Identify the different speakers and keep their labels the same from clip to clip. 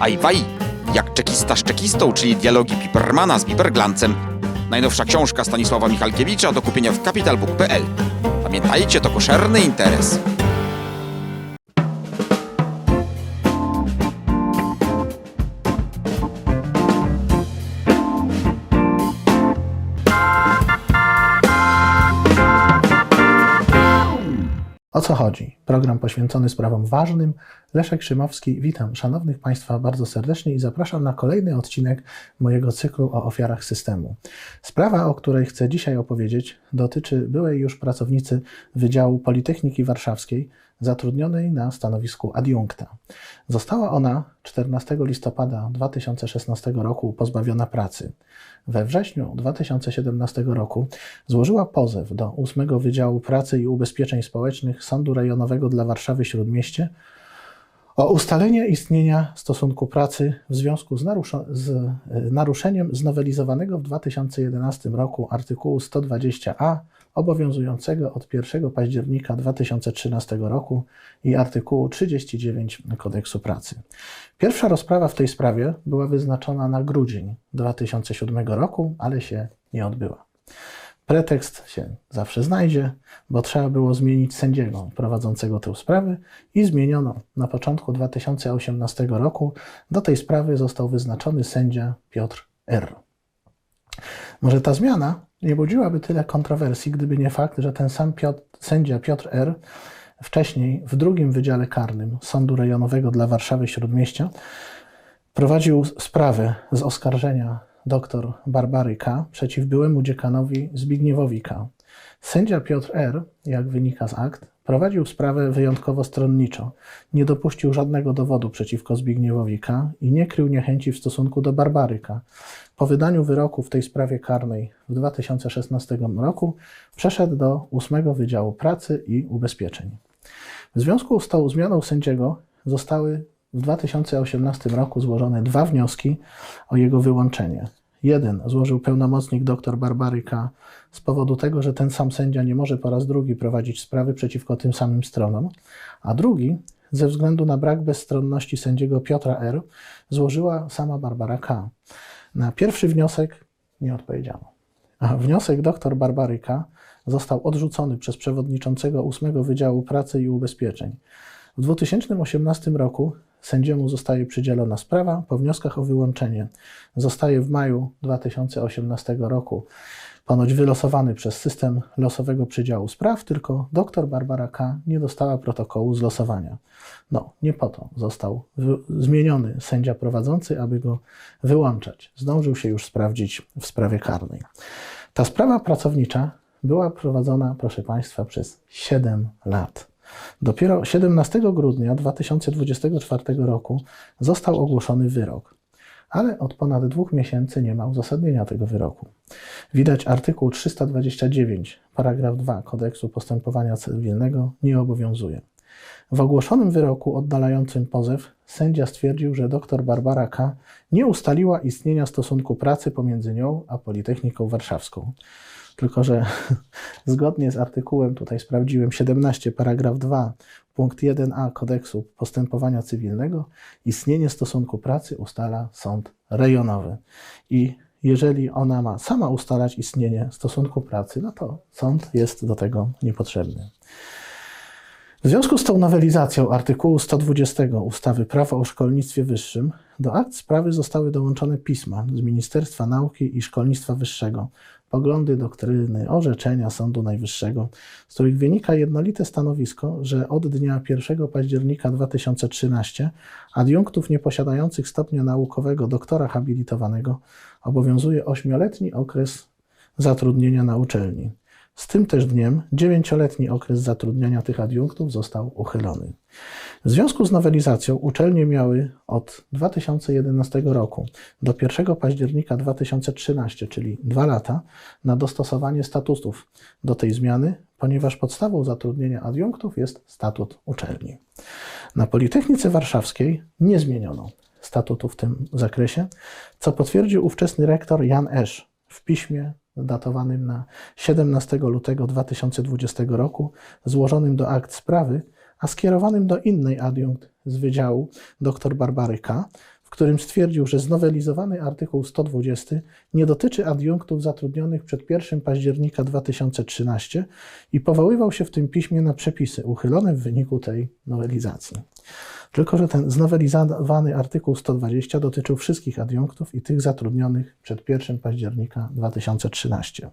Speaker 1: Ajwaj, jak czekista z czekistą, czyli dialogi Pipermana z Piperglancem. Najnowsza książka Stanisława Michalkiewicza do kupienia w capitalbook.pl. Pamiętajcie, to koszerny interes.
Speaker 2: O co chodzi? Program poświęcony sprawom ważnym. Leszek Szymowski, witam szanownych Państwa bardzo serdecznie i zapraszam na kolejny odcinek mojego cyklu o ofiarach systemu. Sprawa, o której chcę dzisiaj opowiedzieć, dotyczy byłej już pracownicy Wydziału Politechniki Warszawskiej, zatrudnionej na stanowisku adiunkta. Została ona 14 listopada 2016 roku pozbawiona pracy. We wrześniu 2017 roku złożyła pozew do 8 Wydziału Pracy i Ubezpieczeń Społecznych Sądu Rejonowego dla Warszawy Śródmieście o ustalenie istnienia stosunku pracy w związku z, z y, naruszeniem znowelizowanego w 2011 roku artykułu 120a obowiązującego od 1 października 2013 roku i artykułu 39 Kodeksu Pracy. Pierwsza rozprawa w tej sprawie była wyznaczona na grudzień 2007 roku, ale się nie odbyła. Pretekst się zawsze znajdzie, bo trzeba było zmienić sędziego prowadzącego tę sprawę i zmieniono na początku 2018 roku. Do tej sprawy został wyznaczony sędzia Piotr R. Może ta zmiana nie budziłaby tyle kontrowersji, gdyby nie fakt, że ten sam Piotr, sędzia Piotr R. wcześniej w drugim Wydziale Karnym Sądu Rejonowego dla Warszawy Śródmieścia prowadził sprawę z oskarżenia dr Barbary K. przeciw byłemu dziekanowi Zbigniewowi K. Sędzia Piotr R., jak wynika z akt, prowadził sprawę wyjątkowo stronniczo. Nie dopuścił żadnego dowodu przeciwko Zbigniewowi K. i nie krył niechęci w stosunku do Barbary K. Po wydaniu wyroku w tej sprawie karnej w 2016 roku przeszedł do 8 Wydziału Pracy i Ubezpieczeń. W związku z tą zmianą sędziego zostały w 2018 roku złożone dwa wnioski o jego wyłączenie. Jeden złożył pełnomocnik dr Barbary K. z powodu tego, że ten sam sędzia nie może po raz drugi prowadzić sprawy przeciwko tym samym stronom, a drugi ze względu na brak bezstronności sędziego Piotra R. złożyła sama Barbara K. Na pierwszy wniosek nie odpowiedziano. A wniosek dr Barbary K. został odrzucony przez przewodniczącego 8 Wydziału Pracy i Ubezpieczeń. W 2018 roku sędziemu zostaje przydzielona sprawa po wnioskach o wyłączenie. Zostaje w maju 2018 roku ponoć wylosowany przez system losowego przydziału spraw, tylko dr Barbara K. nie dostała protokołu z losowania. No, nie po to został zmieniony sędzia prowadzący, aby go wyłączać. Zdążył się już sprawdzić w sprawie karnej. Ta sprawa pracownicza była prowadzona, proszę Państwa, przez 7 lat. Dopiero 17 grudnia 2024 roku został ogłoszony wyrok, ale od ponad dwóch miesięcy nie ma uzasadnienia tego wyroku. Widać artykuł 329, paragraf 2 Kodeksu Postępowania Cywilnego nie obowiązuje. W ogłoszonym wyroku oddalającym pozew sędzia stwierdził, że dr Barbara K. nie ustaliła istnienia stosunku pracy pomiędzy nią a Politechniką Warszawską. Tylko, że zgodnie z artykułem, tutaj sprawdziłem, 17 paragraf 2 punkt 1a Kodeksu Postępowania Cywilnego, istnienie stosunku pracy ustala sąd rejonowy. I jeżeli ona ma sama ustalać istnienie stosunku pracy, no to sąd jest do tego niepotrzebny. W związku z tą nowelizacją artykułu 120 ustawy Prawo o szkolnictwie wyższym do akt sprawy zostały dołączone pisma z Ministerstwa Nauki i Szkolnictwa Wyższego, poglądy, doktryny, orzeczenia Sądu Najwyższego, z których wynika jednolite stanowisko, że od dnia 1 października 2013 adiunktów nieposiadających stopnia naukowego doktora habilitowanego obowiązuje ośmioletni okres zatrudnienia na uczelni. Z tym też dniem dziewięcioletni okres zatrudniania tych adiunktów został uchylony. W związku z nowelizacją uczelnie miały od 2011 roku do 1 października 2013, czyli dwa lata, na dostosowanie statutów do tej zmiany, ponieważ podstawą zatrudnienia adiunktów jest statut uczelni. Na Politechnice Warszawskiej nie zmieniono statutu w tym zakresie, co potwierdził ówczesny rektor Jan Esz w piśmie datowanym na 17 lutego 2020 roku, złożonym do akt sprawy, a skierowanym do innej adiunkt z wydziału dr Barbary K., w którym stwierdził, że znowelizowany artykuł 120 nie dotyczy adiunktów zatrudnionych przed 1 października 2013 i powoływał się w tym piśmie na przepisy uchylone w wyniku tej nowelizacji. Tylko, że ten znowelizowany artykuł 120 dotyczył wszystkich adiunktów i tych zatrudnionych przed 1 października 2013.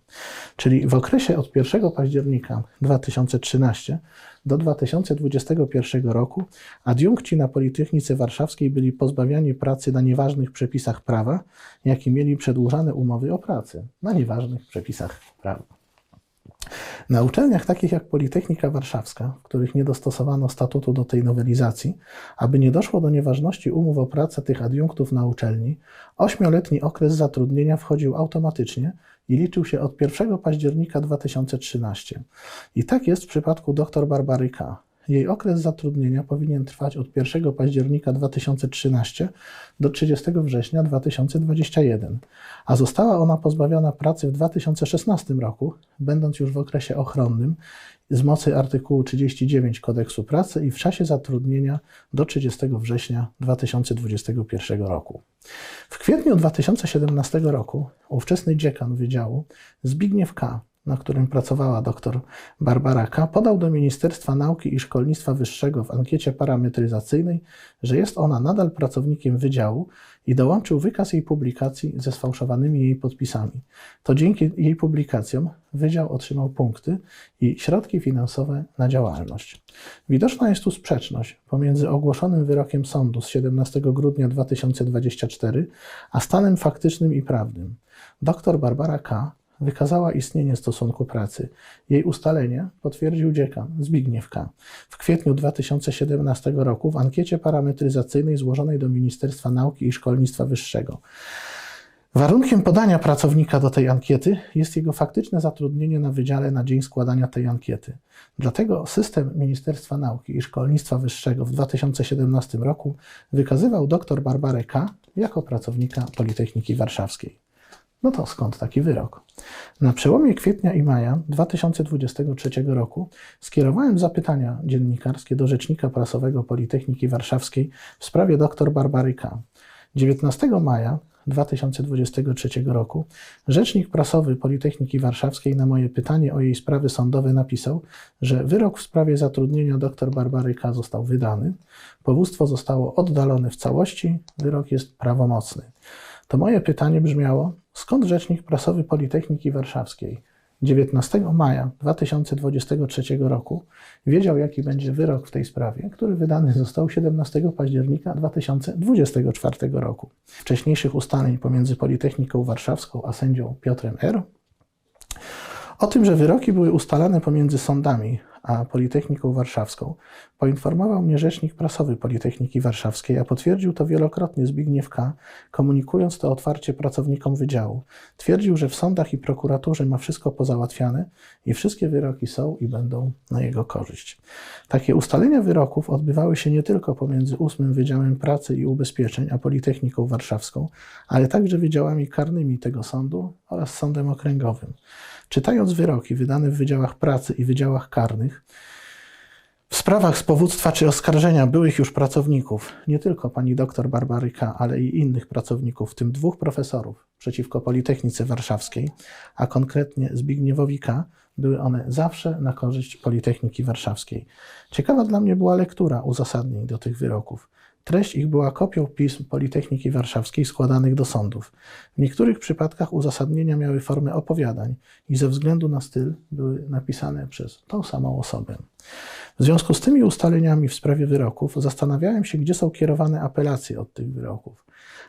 Speaker 2: Czyli w okresie od 1 października 2013 do 2021 roku adiunkci na Politechnice Warszawskiej byli pozbawiani pracy na nieważnych przepisach prawa, jak i mieli przedłużane umowy o pracę na nieważnych przepisach prawa. Na uczelniach takich jak Politechnika Warszawska, w których nie dostosowano statutu do tej nowelizacji, aby nie doszło do nieważności umów o pracę tych adiunktów na uczelni, ośmioletni okres zatrudnienia wchodził automatycznie i liczył się od 1 października 2013. I tak jest w przypadku dr Barbary K. Jej okres zatrudnienia powinien trwać od 1 października 2013 do 30 września 2021, a została ona pozbawiona pracy w 2016 roku, będąc już w okresie ochronnym z mocy artykułu 39 Kodeksu Pracy i w czasie zatrudnienia do 30 września 2021 roku. W kwietniu 2017 roku ówczesny dziekan wydziału Zbigniew K., na którym pracowała dr Barbara K., podał do Ministerstwa Nauki i Szkolnictwa Wyższego w ankiecie parametryzacyjnej, że jest ona nadal pracownikiem wydziału i dołączył wykaz jej publikacji ze sfałszowanymi jej podpisami. To dzięki jej publikacjom wydział otrzymał punkty i środki finansowe na działalność. Widoczna jest tu sprzeczność pomiędzy ogłoszonym wyrokiem sądu z 17 grudnia 2024 a stanem faktycznym i prawnym. Dr Barbara K wykazała istnienie stosunku pracy. Jej ustalenie potwierdził dziekan Zbigniew K. w kwietniu 2017 roku w ankiecie parametryzacyjnej złożonej do Ministerstwa Nauki i Szkolnictwa Wyższego. Warunkiem podania pracownika do tej ankiety jest jego faktyczne zatrudnienie na wydziale na dzień składania tej ankiety. Dlatego system Ministerstwa Nauki i Szkolnictwa Wyższego w 2017 roku wykazywał dr Barbarę K. jako pracownika Politechniki Warszawskiej. No to skąd taki wyrok? Na przełomie kwietnia i maja 2023 roku skierowałem zapytania dziennikarskie do rzecznika prasowego Politechniki Warszawskiej w sprawie dr Barbary K. 19 maja 2023 roku rzecznik prasowy Politechniki Warszawskiej na moje pytanie o jej sprawy sądowe napisał, że wyrok w sprawie zatrudnienia dr Barbary K. został wydany, powództwo zostało oddalone w całości, wyrok jest prawomocny. To moje pytanie brzmiało, skąd rzecznik prasowy Politechniki Warszawskiej 19 maja 2023 roku wiedział, jaki będzie wyrok w tej sprawie, który wydany został 17 października 2024 roku. Wcześniejszych ustaleń pomiędzy Politechniką Warszawską a sędzią Piotrem R. O tym, że wyroki były ustalane pomiędzy sądami a Politechniką Warszawską, poinformował mnie rzecznik prasowy Politechniki Warszawskiej, a potwierdził to wielokrotnie Zbigniew K., komunikując to otwarcie pracownikom wydziału. Twierdził, że w sądach i prokuraturze ma wszystko pozałatwiane i wszystkie wyroki są i będą na jego korzyść. Takie ustalenia wyroków odbywały się nie tylko pomiędzy 8 Wydziałem Pracy i Ubezpieczeń a Politechniką Warszawską, ale także wydziałami karnymi tego sądu oraz sądem okręgowym. Czytając wyroki wydane w wydziałach pracy i wydziałach karnych, w sprawach z powództwa czy oskarżenia byłych już pracowników, nie tylko pani doktor Barbary K., ale i innych pracowników, w tym dwóch profesorów przeciwko Politechnice Warszawskiej, a konkretnie Zbigniewowi K., były one zawsze na korzyść Politechniki Warszawskiej. Ciekawa dla mnie była lektura uzasadnień do tych wyroków. Treść ich była kopią pism Politechniki Warszawskiej składanych do sądów. W niektórych przypadkach uzasadnienia miały formę opowiadań i ze względu na styl były napisane przez tą samą osobę. W związku z tymi ustaleniami w sprawie wyroków zastanawiałem się, gdzie są kierowane apelacje od tych wyroków.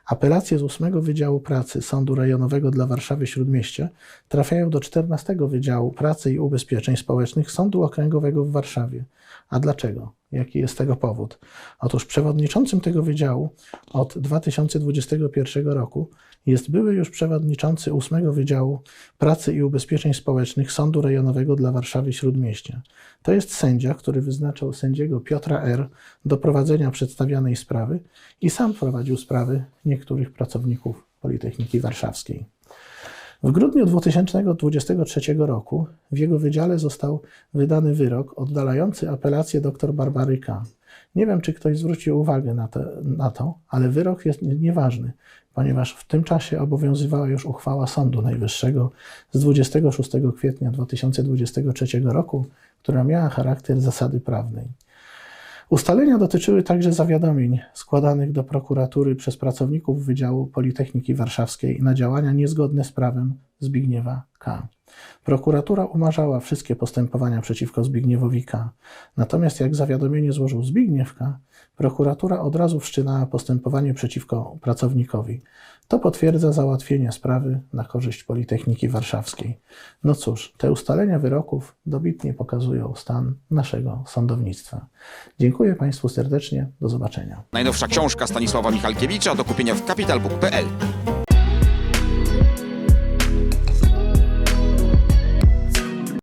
Speaker 2: Apelacje z 8 Wydziału Pracy Sądu Rejonowego dla Warszawy Śródmieścia trafiają do 14 Wydziału Pracy i Ubezpieczeń Społecznych Sądu Okręgowego w Warszawie. A dlaczego? Jaki jest tego powód? Otóż przewodniczącym tego wydziału od 2021 roku jest były już przewodniczący 8 Wydziału Pracy i Ubezpieczeń Społecznych Sądu Rejonowego dla Warszawy Śródmieścia. To jest sędzia, który wyznaczał sędziego Piotra R. do prowadzenia przedstawianej sprawy i sam prowadził sprawy niektórych pracowników Politechniki Warszawskiej. W grudniu 2023 roku w jego wydziale został wydany wyrok oddalający apelację dr Barbary K. Nie wiem, czy ktoś zwrócił uwagę na, te, na to, ale wyrok jest nie- nieważny, ponieważ w tym czasie obowiązywała już uchwała Sądu Najwyższego z 26 kwietnia 2023 roku, która miała charakter zasady prawnej. Ustalenia dotyczyły także zawiadomień składanych do prokuratury przez pracowników Wydziału Politechniki Warszawskiej na działania niezgodne z prawem Zbigniewa K. Prokuratura umarzała wszystkie postępowania przeciwko Zbigniewowi K. Natomiast jak zawiadomienie złożył Zbigniew K., prokuratura od razu wszczynała postępowanie przeciwko pracownikowi. To potwierdza załatwienie sprawy na korzyść Politechniki Warszawskiej. No cóż, te ustalenia wyroków dobitnie pokazują stan naszego sądownictwa. Dziękuję Państwu serdecznie. Do zobaczenia.
Speaker 1: Najnowsza książka Stanisława Michalkiewicza do kupienia w capitalbook.pl.